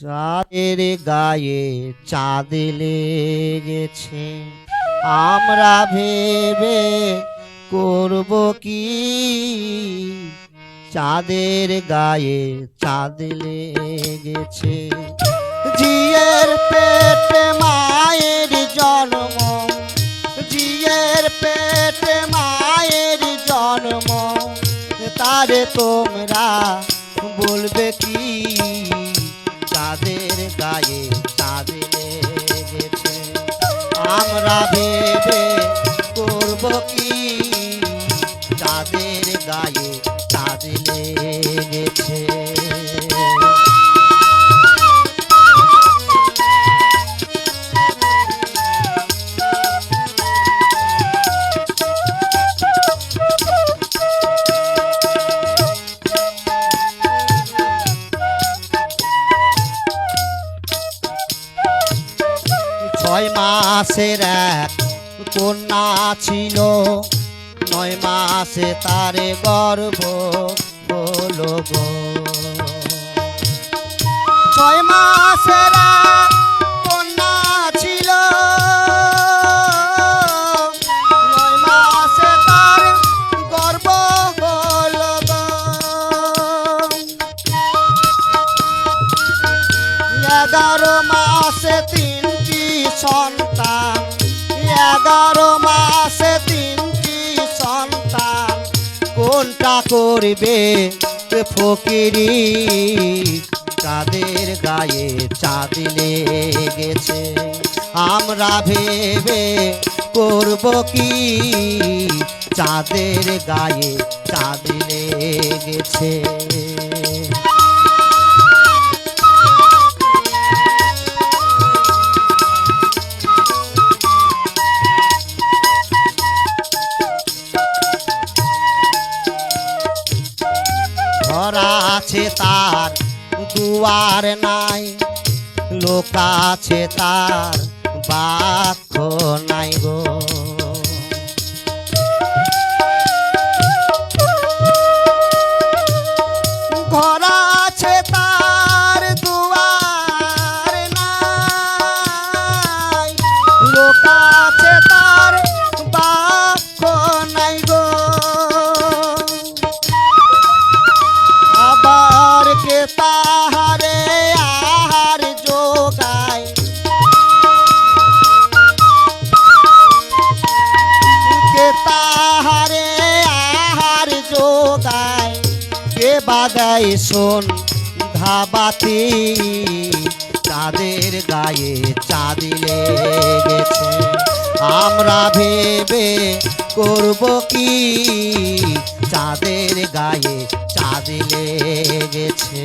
চাঁদের গায়ে চাঁদ লেগেছে। আমরা ভেবে করব কি? চাঁদের গায়ে চাঁদ লেগেছে। জিয়ের পেটে মায়ের জন্ম। জিয়ের পেটে মায়ের জন্ম। তারে তোমরা বলবে কি? গায়ে চাঁদ লেগেছে। আমরা ভেবে করব কি? চাঁদের গায়ে মাসের এক কন্যা ছিল। নয় মাসে তারে গর্ভ হলো গো। ছয় মাসের এক মাসে তার মাসে সন্তান। এগারো মাসে তিনটি সন্তান। কোনটা করবে ফকিরি? চাঁদের গায়ে চাঁদ লেগেছে, আমরা ভেবে করব কি? চাঁদের গায়ে চাঁদ লেগেছে দুয়ার নাই লোক আছে তার বাক্য নাই গো। কে শোন, ধাবাতি চাঁদের গায়ে চাঁদিলে গেছে আমরা ভেবে করব কি, চাঁদের গায়ে চাঁদিলে লেগেছে।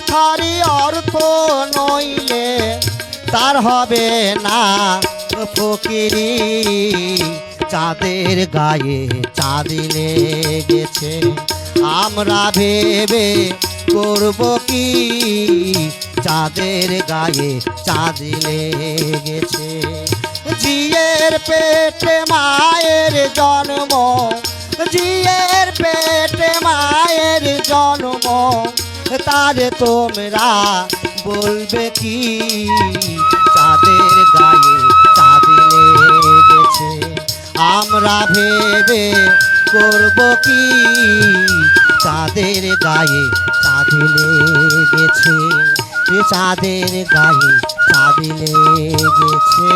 কয় কথার অর্থ নইলে তার হবে না ফকিরি। চাঁদের গায়ে চাঁদ লেগেছে। আমরা ভেবে করব কি? চাঁদের গায়ে চাঁদ লেগেছে। জিয়ের পেটে মায়ের জন্ম জিয়ের তারে তোমরা বলবে কি? চাঁদের গায়ে চাঁদি গেছে আমরা ভেবে করব কি? চাঁদের গায়ে চাঁদি গেছে চাঁদের গায়ে চাঁদি গেছে